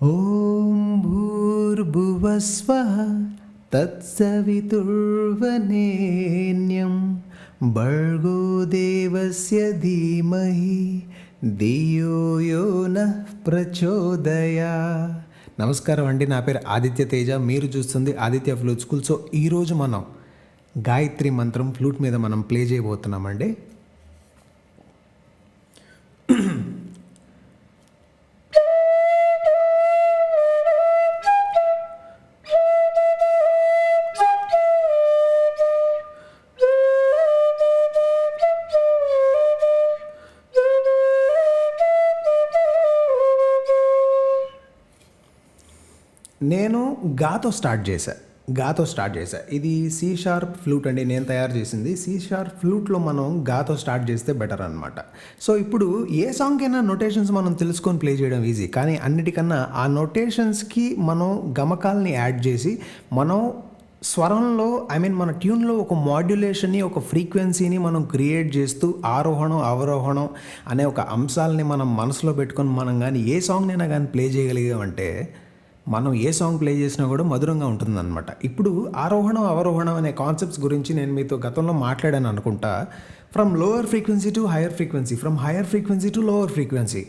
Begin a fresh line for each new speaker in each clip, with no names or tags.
ॐ भूर्भुवस्वः तत्सवितुर्वरेण्यं भर्गो देवस्य धीमहि ధియో యో నః ప్రచోదయా నమస్కారం అండి నా పేరు ఆదిత్య తేజ మీరు చూస్తుంది ఆదిత్య ఫ్లూట్ స్కూల్ సో ఈరోజు మనం గాయత్రి మంత్రం ఫ్లూట్ మీద మనం ప్లే చేయబోతున్నామండి నేను గాతో స్టార్ట్ చేశా. గాతో స్టార్ట్ చేశా. ఇది సి షార్ప్ ఫ్లూట్ అండి. నేను తయారు చేసింది. సి షార్ప్ ఫ్లూట్లో మనం గాతో స్టార్ట్ చేస్తే బెటర్ అనమాట సో ఇప్పుడు ఏ సాంగ్కైనా నొటేషన్స్ మనం తెలుసుకొని ప్లే చేయడం ఈజీ. కానీ అన్నిటికన్నా ఆ నొటేషన్స్కి మనం గమకాలని యాడ్ చేసి మనం స్వరంలో ఐ మీన్ మన ట్యూన్లో ఒక మాడ్యులేషన్ని ఒక ఫ్రీక్వెన్సీని మనం క్రియేట్ చేస్తూ ఆరోహణం అవరోహణం అనే ఒక అంశాలని మనం మనసులో పెట్టుకొని మనం కానీ ఏ సాంగ్నైనా కానీ ప్లే చేయగలిగామంటే మనం ఏ సాంగ్ ప్లే చేసినా కూడా మధురంగా ఉంటుందన్నమాట. ఇప్పుడు ఆరోహణం అవరోహణం అనే కాన్సెప్ట్స్ గురించి నేను మీతో గతంలో మాట్లాడాను అనుకుంటా. From lower frequency to higher frequency from higher frequency to lower frequency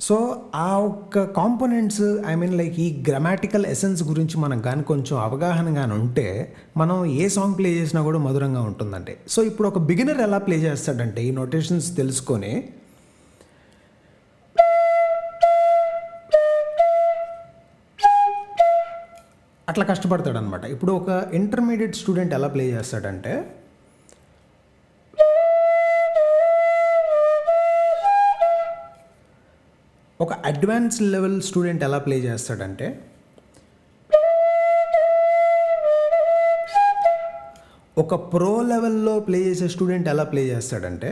so ఆ ఒక్క కాంపోనెంట్స్ ఐ మీన్ లైక్ ఈ గ్రామాటికల్ ఎసెన్స్ గురించి మనకు కానీ కొంచెం అవగాహన కానీ ఉంటే మనం ఏ సాంగ్ ప్లే చేసినా కూడా మధురంగా ఉంటుందంటే. సో ఇప్పుడు ఒక బిగినర్ ఎలా ప్లే చేస్తాడంటే ఈ నోటేషన్స్ తెలుసుకొని అట్లా కష్టపడతాడు అనమాట ఇప్పుడు ఒక ఇంటర్మీడియట్ స్టూడెంట్ ఎలా ప్లే చేస్తాడంటే ఒక అడ్వాన్స్ లెవెల్ స్టూడెంట్ ఎలా ప్లే చేస్తాడంటే ఒక ప్రో లెవెల్లో ప్లే చేసే స్టూడెంట్ ఎలా ప్లే చేస్తాడంటే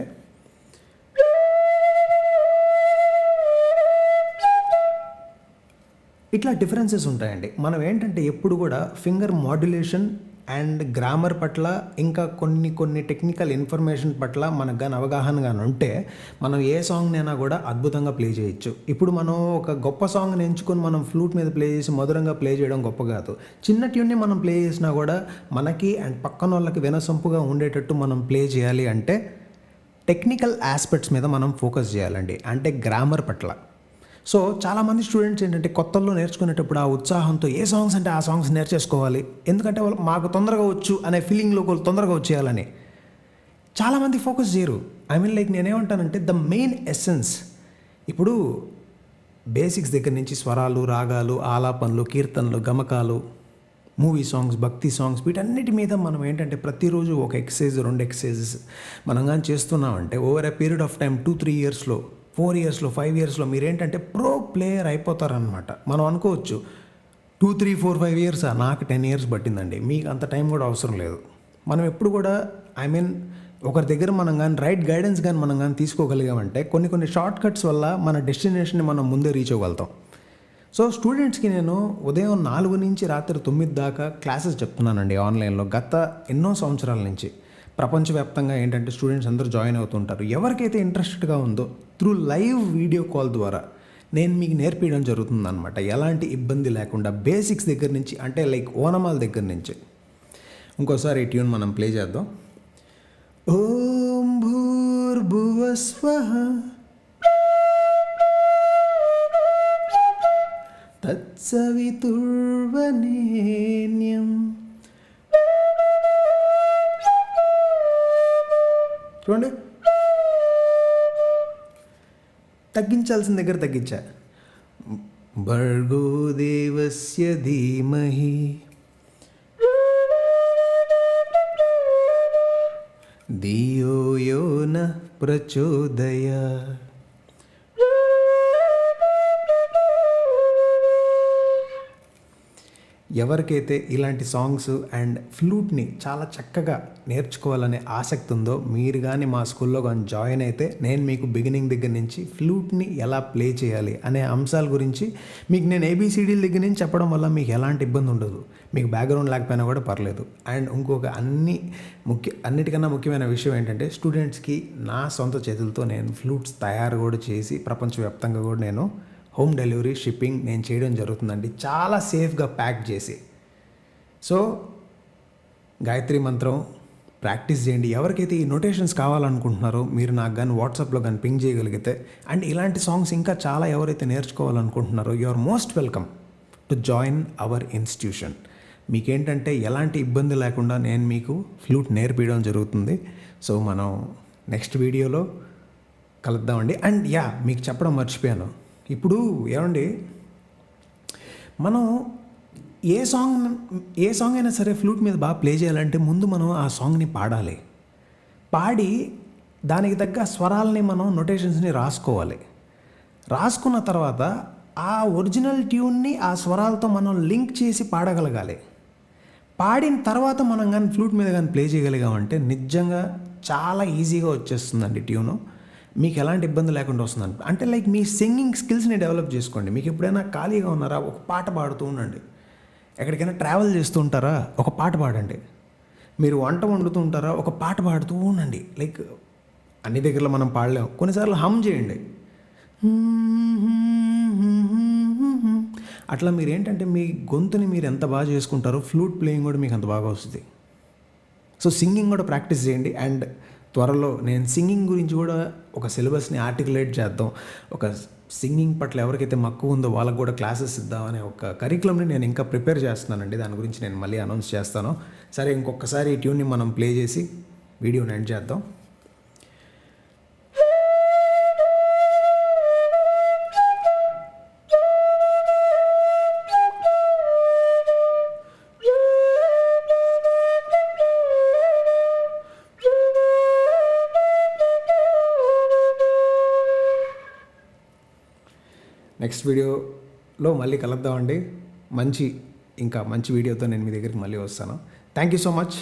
ఇట్లా డిఫరెన్సెస్ ఉంటాయండి. మనం ఏంటంటే ఎప్పుడు కూడా ఫింగర్ మాడ్యులేషన్ అండ్ గ్రామర్ పట్ల ఇంకా కొన్ని కొన్ని టెక్నికల్ ఇన్ఫర్మేషన్ పట్ల మనకు కానీ అవగాహన కానీ ఉంటే మనం ఏ సాంగ్నైనా కూడా అద్భుతంగా ప్లే చేయొచ్చు. ఇప్పుడు మనం ఒక గొప్ప సాంగ్ని ఎంచుకొని మనం ఫ్లూట్ మీద ప్లే చేసి మధురంగా ప్లే చేయడం గొప్ప కాదు. చిన్న ట్యూన్ని మనం ప్లే చేసినా కూడా మనకి అండ్ పక్కన వాళ్ళకి వినసొంపుగా ఉండేటట్టు మనం ప్లే చేయాలి అంటే టెక్నికల్ ఆస్పెక్ట్స్ మీద మనం ఫోకస్ చేయాలండి. అంటే గ్రామర్ పట్ల. సో చాలామంది స్టూడెంట్స్ ఏంటంటే కొత్తల్లో నేర్చుకునేటప్పుడు ఆ ఉత్సాహంతో ఏ సాంగ్స్ అంటే ఆ సాంగ్స్ నేర్చేసుకోవాలి? ఎందుకంటే వాళ్ళు మాకు తొందరగా వచ్చు అనే ఫీలింగ్లో వాళ్ళు తొందరగా వచ్చేయాలని. చాలామంది ఫోకస్ చేయరు. ఐ మీన్ లైక్ నేనేమంటానంటే ద మెయిన్ ఎస్సెన్స్ ఇప్పుడు బేసిక్స్ దగ్గర నుంచి స్వరాలు రాగాలు ఆలాపనలు కీర్తనలు గమకాలు మూవీ సాంగ్స్ భక్తి సాంగ్స్ వీటన్నిటి మీద మనం ఏంటంటే ప్రతిరోజు ఒక ఎక్సర్సైజ్ రెండు ఎక్సర్సైజెస్ మనం కానీ చేస్తున్నామంటే over a period of time two three ఇయర్స్లో ఫోర్ ఇయర్స్లో ఫైవ్ ఇయర్స్లో మీరు ఏంటంటే ప్రో ప్లేయర్ అయిపోతారనమాట మనం అనుకోవచ్చు two three four five years నాకు టెన్ ఇయర్స్ పట్టిందండి. మీకు అంత టైం కూడా అవసరం లేదు. మనం ఎప్పుడు కూడా ఐ మీన్ ఒకరి దగ్గర మనం కానీ రైట్ గైడెన్స్ కానీ మనం కానీ తీసుకోగలిగామంటే కొన్ని కొన్ని షార్ట్ కట్స్ వల్ల మన డెస్టినేషన్ని మనం ముందే రీచ్ అవ్వగలుగుతాం. సో స్టూడెంట్స్కి నేను ఉదయం నాలుగు నుంచి రాత్రి తొమ్మిది దాకా క్లాసెస్ చెప్తున్నానండి ఆన్లైన్లో గత ఎన్నో సంవత్సరాల నుంచి. ప్రపంచవ్యాప్తంగా ఏంటంటే స్టూడెంట్స్ అందరూ జాయిన్ అవుతుంటారు. ఎవరికైతే ఇంట్రెస్టెడ్గా ఉందో త్రూ లైవ్ వీడియో కాల్ ద్వారా నేను మీకు నేర్పించడం జరుగుతుందన్నమాట. ఎలాంటి ఇబ్బంది లేకుండా బేసిక్స్ దగ్గర నుంచి అంటే లైక్ ఓనమాల దగ్గర నుంచి. ఇంకోసారి ఈ ట్యూన్ మనం ప్లే చేద్దాం. ఓం భూర్భువస్వః తత్సవితుర్వనేన్యం. చూడండి. తగ్గించాల్సిన దగ్గర తగ్గించా. భర్గో దేవస్య ధీమహి. ధియో యో న ప్రచోదయా. ఎవరికైతే ఇలాంటి సాంగ్స్ అండ్ ఫ్లూట్ని చాలా చక్కగా నేర్చుకోవాలనే ఆసక్తి ఉందో మీరు కానీ మా స్కూల్లో కానీ జాయిన్ అయితే నేను మీకు బిగినింగ్ దగ్గర నుంచి ఫ్లూట్ని ఎలా ప్లే చేయాలి అనే అంశాల గురించి మీకు నేను ఏబీసీడీల దగ్గర నుంచి చెప్పడం వల్ల మీకు ఎలాంటి ఇబ్బంది ఉండదు. మీకు బ్యాక్గ్రౌండ్ లేకపోయినా కూడా పర్లేదు. అండ్ ఇంకొక అన్ని ముఖ్య అన్నిటికన్నా ముఖ్యమైన విషయం ఏంటంటే స్టూడెంట్స్కి నా సొంత చేతులతో నేను ఫ్లూట్స్ తయారు కూడా చేసి ప్రపంచవ్యాప్తంగా కూడా నేను హోమ్ డెలివరీ షిప్పింగ్ నేను చేయడం జరుగుతుందండి. చాలా సేఫ్గా ప్యాక్ చేసి. సో గాయత్రి మంత్రం ప్రాక్టీస్ చేయండి. ఎవరికైతే ఈ నోటేషన్స్ కావాలనుకుంటున్నారో మీరు నాకు కానీ వాట్సాప్లో కానీ పింగ్ చేయగలిగితే అండ్ ఇలాంటి సాంగ్స్ ఇంకా చాలా ఎవరైతే నేర్చుకోవాలనుకుంటున్నారో you are most welcome to join our institution. మీకేంటంటే ఎలాంటి ఇబ్బంది లేకుండా నేను మీకు ఫ్లూట్ నేర్పించడం జరుగుతుంది. సో మనం నెక్స్ట్ వీడియోలో కలుద్దామండి. అండ్ యా మీకు చెప్పడం మర్చిపోయాను. ఇప్పుడు ఏమండి? మనం ఏ సాంగ్ ఏ సాంగ్ అయినా సరే ఫ్లూట్ మీద బాగా ప్లే చేయాలంటే ముందు మనం ఆ సాంగ్ని పాడాలి. పాడి దానికి తగ్గ స్వరాలని మనం నొటేషన్స్ని రాసుకోవాలి. రాసుకున్న తర్వాత ఆ ఒరిజినల్ ట్యూన్ని ఆ స్వరాలతో మనం లింక్ చేసి పాడగలగాలి. పాడిన తర్వాత మనం కానీ ఫ్లూట్ మీద కానీ ప్లే చేయగలిగామంటే నిజంగా చాలా ఈజీగా వచ్చేస్తుందండి ట్యూను. మీకు ఎలాంటి ఇబ్బంది లేకుండా వస్తుందని అంటే లైక్ మీ సింగింగ్ స్కిల్స్ని డెవలప్ చేసుకోండి. మీకు ఎప్పుడైనా ఖాళీగా ఉన్నారా? ఒక పాట పాడుతూ ఉండండి. ఎక్కడికైనా ట్రావెల్ చేస్తూ ఉంటారా? ఒక పాట పాడండి. మీరు వంట వండుతూ ఉంటారా? ఒక పాట పాడుతూ ఉండండి. లైక్ అన్ని దగ్గరలో మనం పాడలేం. కొన్నిసార్లు హమ్ చేయండి. అట్లా మీరు ఏంటంటే మీ గొంతుని మీరు ఎంత బాగా చేసుకుంటారో ఫ్లూట్ ప్లేయింగ్ కూడా మీకు అంత బాగా వస్తుంది. సో సింగింగ్ కూడా ప్రాక్టీస్ చేయండి. అండ్ త్వరలో నేను సింగింగ్ గురించి కూడా ఒక సిలబస్ని ఆర్టికులేట్ చేద్దాం. ఒక సింగింగ్ పట్ల ఎవరికైతే మక్కువ ఉందో వాళ్ళకు కూడా క్లాసెస్ ఇద్దామనే ఒక కరికులంని నేను ఇంకా ప్రిపేర్ చేస్తున్నానండి. దాని గురించి నేను మళ్ళీ అనౌన్స్ చేస్తాను. సరే ఇంకొకసారి ఈ ట్యూన్ని మనం ప్లే చేసి వీడియోని ఎండ్ చేద్దాం. నెక్స్ట్ వీడియోలో మళ్ళీ కలుద్దామండి. మంచి ఇంకా మంచి వీడియోతో నేను మీ దగ్గరికి మళ్ళీ వస్తాను. Thank you so much